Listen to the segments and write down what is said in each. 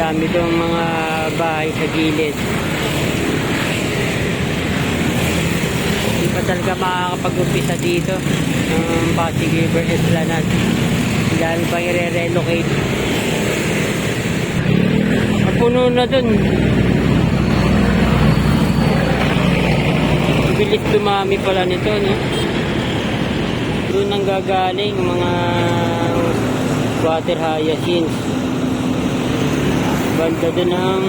dami itong mga bahay sa gilid. Hindi pa talaga makakapag-umpisa dito ng Pasig River Esplanade. Dahil pa i-relocate. Kapuno na dun. Bilis dumami pala nito, no? Doon ang gagaling ang mga water hyacinths. Banda doon ang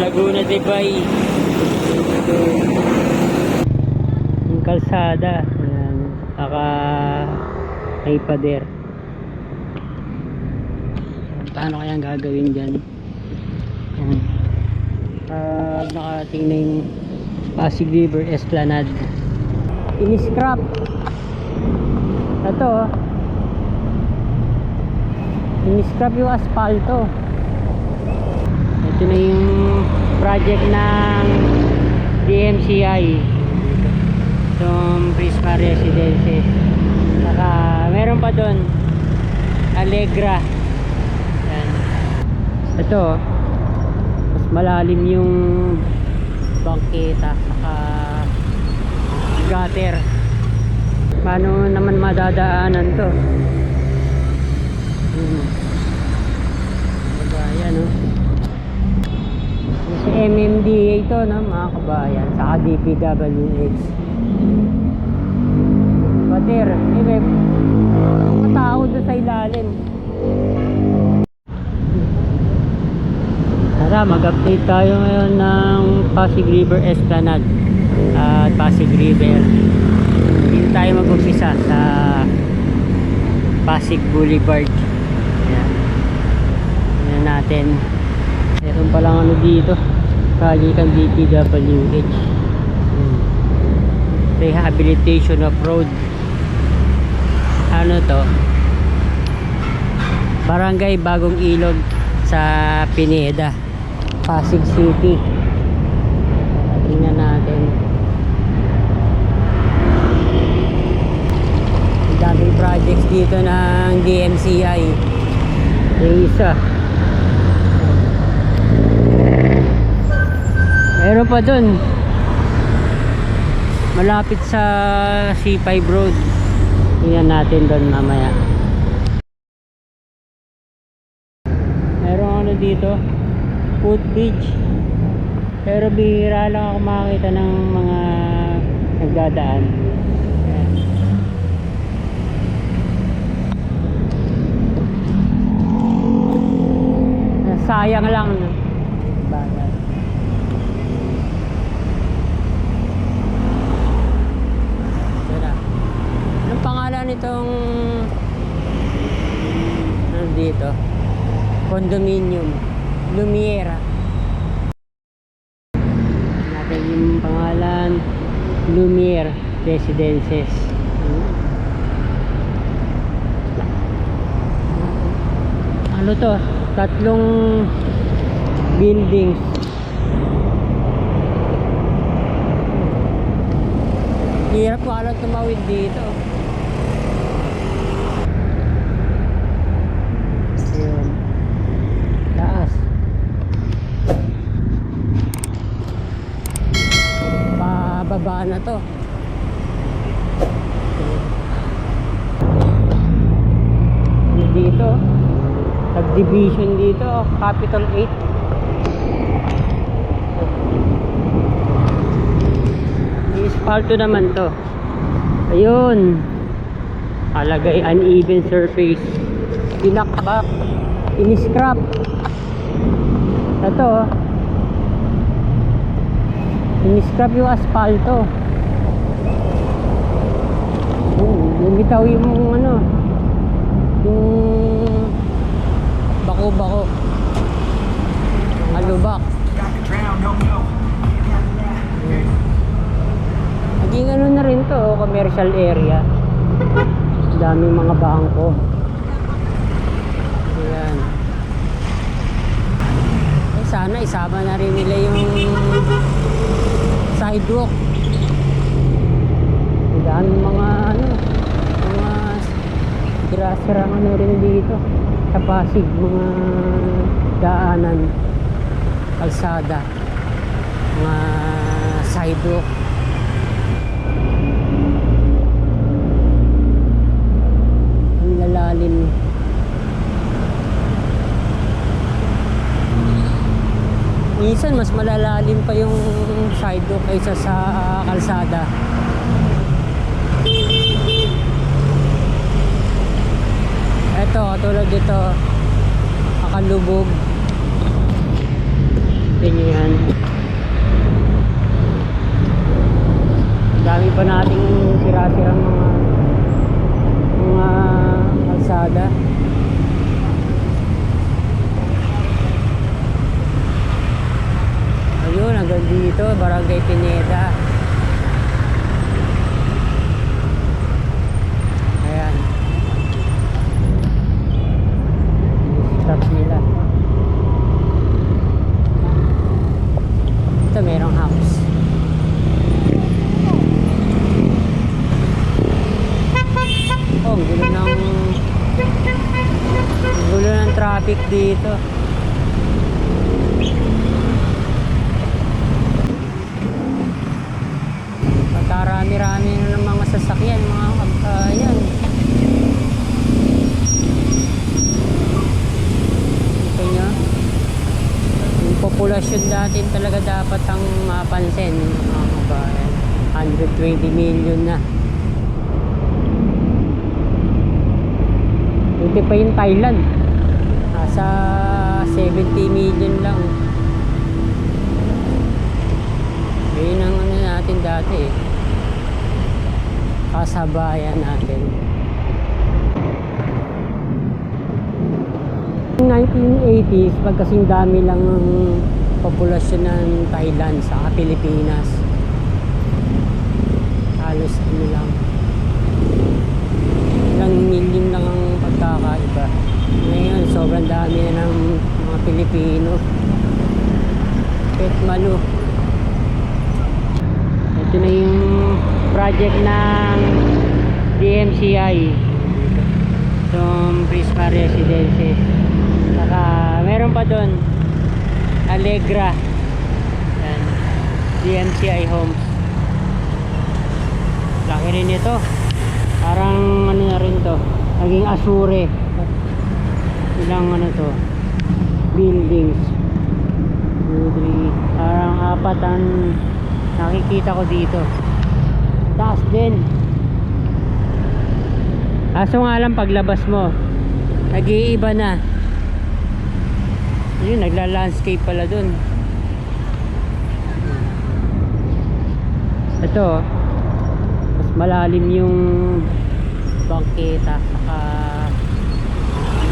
Laguna de Bay. Yung kalsada. Ayan. Saka may pader. Paano kaya gagawin dyan? Ayan. Pag nakating na yung Pasig River Esplanade. Ini-scrap. Ito oh. Ini-scrap yung asfalto. Ito na yung project ng DMCI. Itong Prisma Residences. Saka meron pa doon Allegra. Yan. Ito oh. Mas malalim yung bangketa saka gutter. Paano naman madadaanan to? Hmm. Kabayan, no? Yung Sa MMDA ito, no, mga kabayan. Saka DPWH. Bater, may mga tao doon sa ilalim. Tara, mag-update tayo ngayon ng Pasig River Esplanade at Pasig River. Dito tayo mag-umpisa sa Pasig Boulevard. Ayan. Ayan natin. Meron palang ano dito. Kalikan DPWH. Rehabilitation of road. Ano to? Barangay Bagong Ilog sa Pineda. Pasig City. Tingnan natin. Daming projects dito ng DMCI. Yung isa. Meron pa dun. Malapit sa C5 Road. Tingnan natin doon mamaya. Meron ano dito? Footbridge. Pero bihira lang ako makakita ng mga nagdadaan. Ayan. Sayang lang. no? Bagay. Ito na. Anong pangalan nitong ano dito? Condominium. Lumiera. Natin yung pangalan Lumiere Residences. Ano to? Tatlong buildings. Hirap alam tumawid dito. Ayun. Taas. Pababa na to. Dito? Subdivision dito, Capital 8. Ispalto naman to. Ayun. Alagay uneven surface. Pinakbak. Iniscrap. Ito. oh. Iniscrap yung asfalto. Yun, lumitaw yung ano. Yung bako-bako. Alubak. Naging ano na rin to, oh, commercial area. Daming mga bangko. Ayan. Eh, sana isama na rin nila yung sidewalk. Daming mga sira-sirang ano rin dito sa Pasig, mga daanan, kalsada, mga sidewalk. Ang lalalim. Minsan mas malalalim pa yung sidewalk kaysa sa kalsada. Ito, tulad dito, makalubog. Tingnan Dami pa nating sira-sirang mga mga kalsada. Ayun, hanggang dito, Barangay Pineda. Ayan. Stop nila. Ito, merong house. Oh, ang gulo ng... ang gulo ng traffic dito. Pagkarami-rami na ng mga sasakyan, mga kabayan. Ito nyo. Yung populasyon natin talaga dapat ang mapansin, mga kabayan. 120 million na. Buti pa yung Thailand. Nasa 70 million lang. Yun ang ano natin dati eh. Kasabayan natin. 1980s, pag kasing dami lang ng populasyon ng Thailand sa Pilipinas. Halos ano lang. Ilang million lang ang pagkakaiba. Ngayon, sobrang dami na ng mga Pilipino. Petmalu. Ito na yung project ng DMCI. Itong Prisma Residences. Saka meron pa doon Allegra. Yan. DMCI Homes. Laki rin ito. Parang ano na rin to. Naging Asure. Ilang ano to. Buildings. 2, 3. Parang apat ang nakikita ko dito. Taas din. Aso nga lang paglabas mo, nag-iiba na. Yun, nagla-landscape pala dun. Ito, mas malalim yung bangketa saka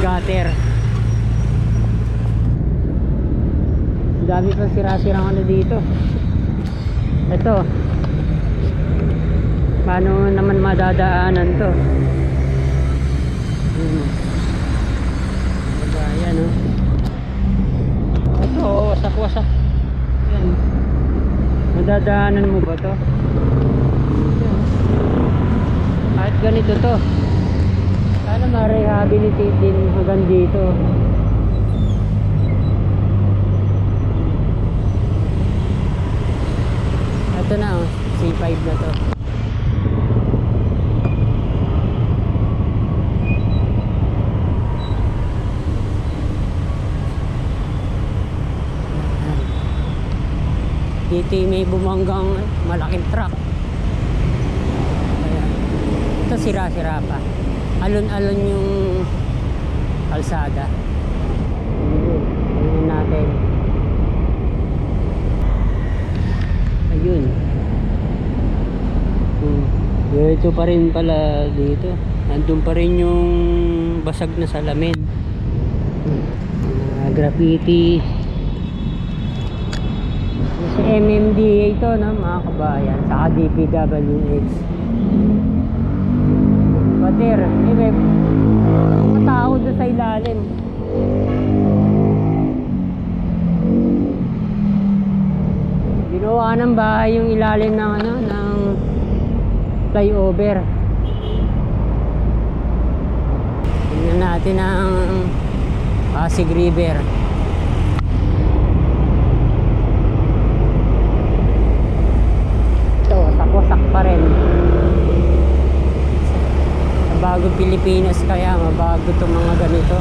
gutter. Dami pa sira-sirang ano dito. Ito. Paano naman madadaanan to? Hmm. Diba, yan oh. Ito, oh, wasak-wasak. Yan. Madadaanan mo ba to? Kahit ganito to. Sana ma-rehabilitate din hanggang dito. Ito na oh, C5 na to. Dito may bumanggang malaking truck. Ayan. Ito sira-sira pa. Alon-alon yung kalsada. Ayun. Natin. Ayun. Hmm. Dito pa rin pala dito. Nandun pa rin yung basag na salamin. Hmm. Ah, graffiti. MMDA ito no, mga kabayan. Sa DPWH. Pater, eh, may mga tao doon sa ilalim. Ginawa ng bahay yung ilalim ng ano, ng flyover. Tingnan natin ang Pasig River. pa rin. Bago Pilipinas kaya mabago itong mga ganito.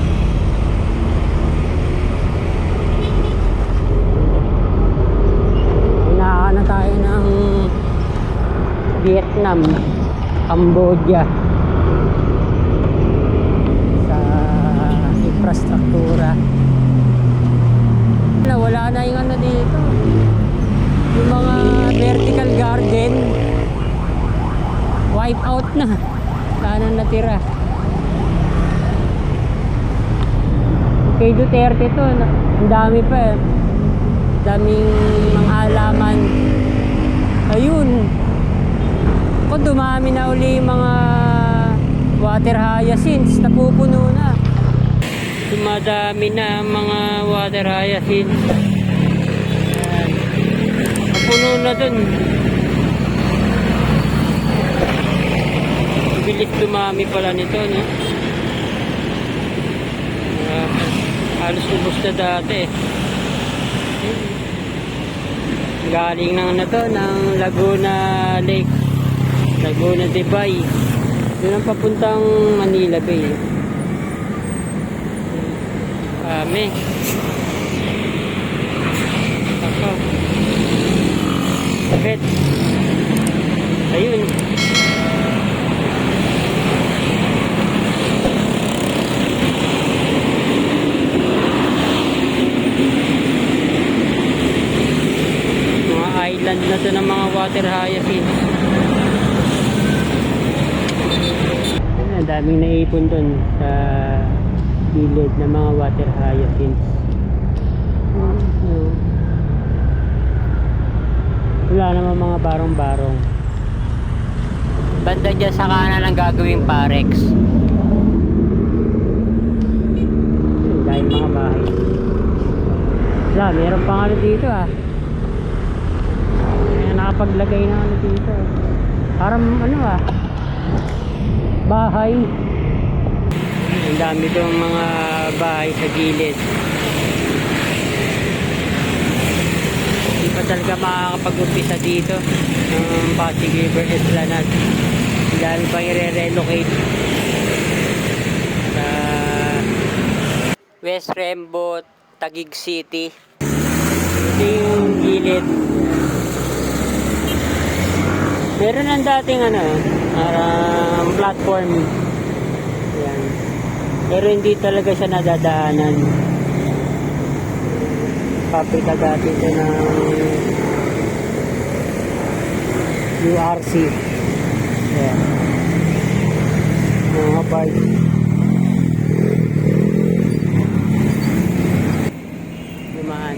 Inaana tayo ng Vietnam Cambodia. Wipe out na. Wala na natira. Kay Duterte to, ang dami pa eh. Daming mga halaman. Ayun. Kung dumami na uli mga water hyacinths, napupuno na. Dumadami na mga water hyacinths. Napuno na dun. Bilis dumami pala nito, no? Ah, halos ubos na dati. Galing ng ano to, ng Laguna Lake. Laguna Bay. Doon ang papuntang Manila Bay. Kami. Ako. Bakit? Ayun. Mga island na to ng mga water hyacinth. Ang daming naipon dun sa gilid ng mga water hyacinths. Hmm. Wala naman mga barong-barong. Banda dyan sa kanan ang gagawing parex. Dahil mga bahay. Wala, meron pang ano dito ah. Nakapaglagay na ano dito. Parang ano ah. Bahay. Ang dami doon mga bahay sa gilid. Hindi pa talaga makakapag-umpisa dito ng Pasig River Esplanade. Dahil pa i-relocate sa West Rembo, Taguig City. Ito yung gilid. Meron ng dating ano, parang platform. Yan. Pero hindi talaga siya nadadaanan. Paprika dati ito ng URC. Yan. Mga bike. Dumaan.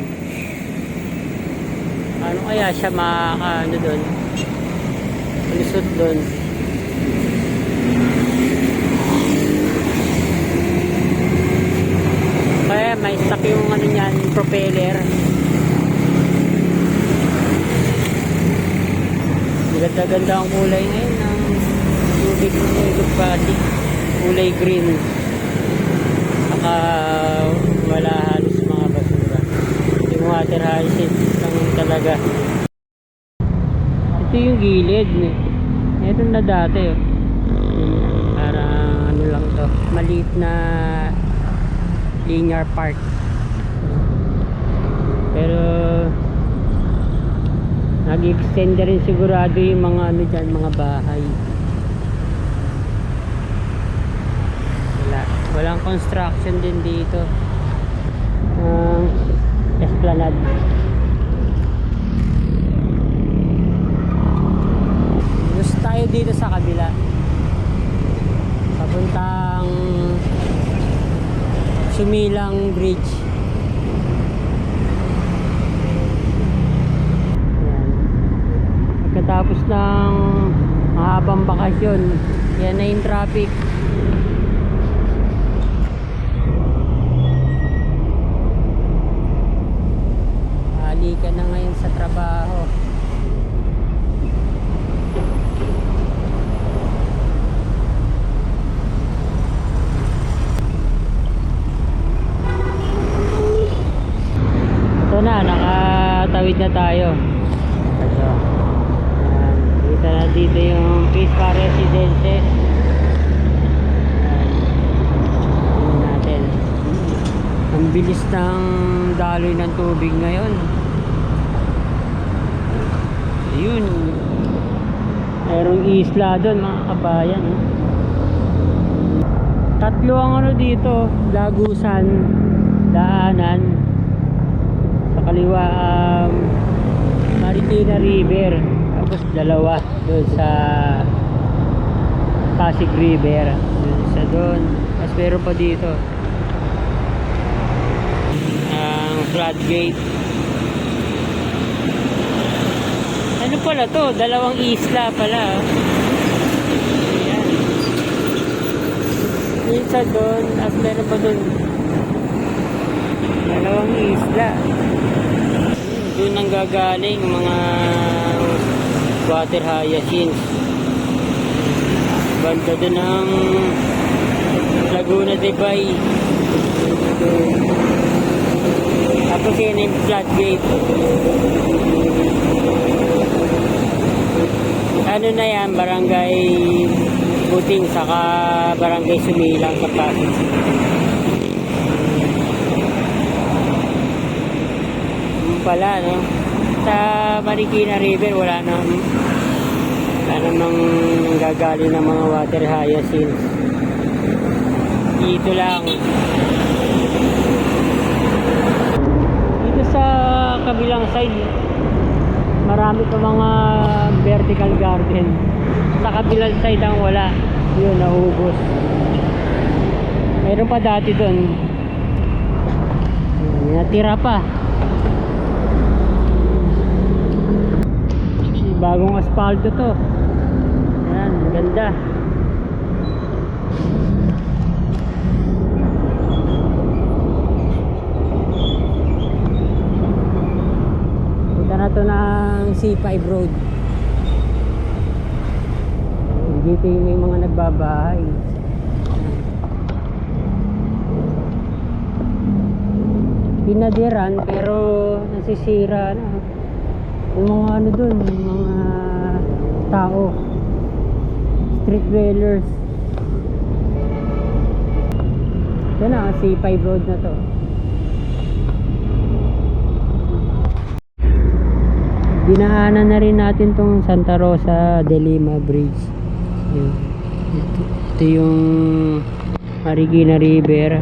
Ano kaya siya makaka ano doon? Lusot doon. Kaya may stuck yung ano niyan, propeller. Ganda-ganda ang kulay ngayon ng tubig ng body. Kulay green. Saka wala halos mga basura. Yung water hyacinth lang talaga. Ito gilid. eh. Na dati. oh. Parang ano lang to. Maliit na linear park. Pero nag-extend na rin sigurado yung mga ano dyan, mga bahay. Wala. Walang construction din dito. Ang esplanade. Gusto tayo dito sa kabila. Papuntang Sumilang Bridge. Yan. Pagkatapos ng mahabang bakasyon, yan na yung traffic. na, nakatawid na tayo. So, um, kita na dito yung Peace Park Residences. Natin. Ang bilis ng daloy ng tubig ngayon. Yun. Merong isla doon mga kabayan. Eh. Tatlo ang ano dito, lagusan, daanan, sa kaliwa um, Maritina River. Tapos dalawa doon sa Pasig River. Doon sa doon. Tapos meron pa dito. Ang floodgate. Ano pala to? Dalawang isla pala. Isa doon, at meron pa doon. Dalawang isla. Doon ang gagaling mga water hyacinths. Banda doon ang Laguna de Bay. Tapos yun yung floodgate. Ano na yan, barangay Buting saka barangay Sumilang sa Pasig. Pala, no? Sa Marikina River, wala na wala namang gagaling ng mga water hyacinths. Dito lang. Dito sa kabilang side, marami pa mga vertical garden. Sa kabilang side ang wala. Yun, naubos. Meron pa dati doon. Natira pa. Bagong asfalto to. Ayan, ganda. Punta na to ng C5 Road. Dito yung may mga nagbabahay. Pinadiran pero nasisira na. Yung mga ano dun, tao. Street dwellers. Ito na, C5 Road na to. dinaanan na rin natin tong Santa Rosa de Lima Bridge ito, ito yung Marikina River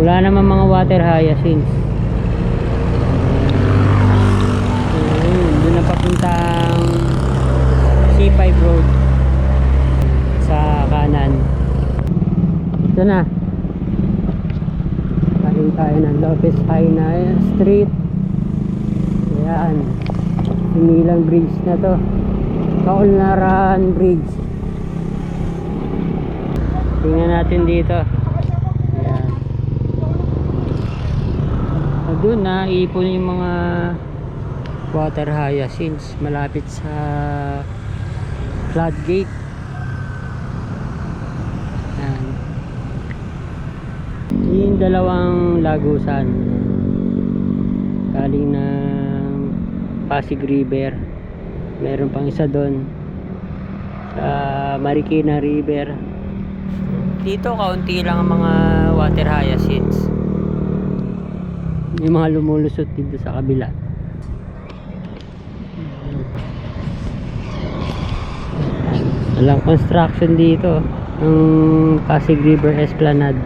wala naman mga water hyacinths Ayun, doon na papuntang C5 Road sa kanan ito na kain tayo ng Lopez Haina Street Ayan. Sinilang bridge na to. Kaunlaran Bridge. Tingnan natin dito. Ayan. O doon na ipon yung mga water hyacinths malapit sa floodgate. Ayan. Yung dalawang lagusan. Galing ng Pasig River. Meron pang isa doon. Sa Marikina River. Dito kaunti lang ang mga water hyacinths. Yung mga lumulusot dito sa kabila walang construction dito. Ang Pasig River Esplanade.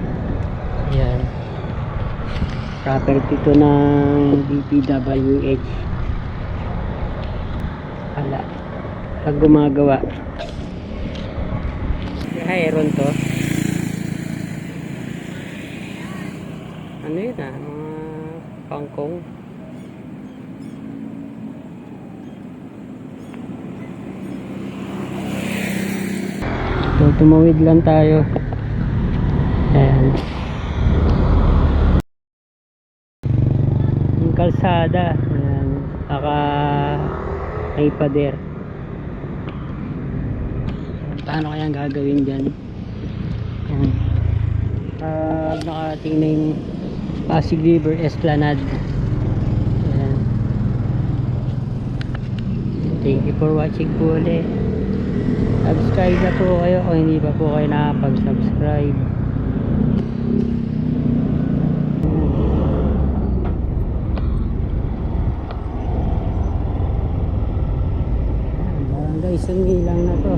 Yan property to ng DPWH ala pag gumagawa. Hayron to. Ano yun ah? Mga pangkong so tumawid lang tayo. Ayan. Yung kalsada ayan naka may pader. Paano kaya ang gagawin dyan? Ayan. Uh, nakarating na yung Pasig River Esplanade. Ayan. Thank you for watching po ulit subscribe na po kayo kung hindi pa po kayo nakapag-subscribe. Barangay Sangilang na to.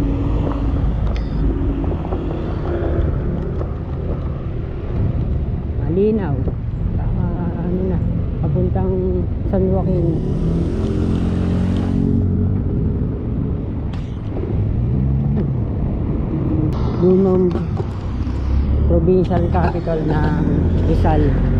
Provincial capital ng Rizal.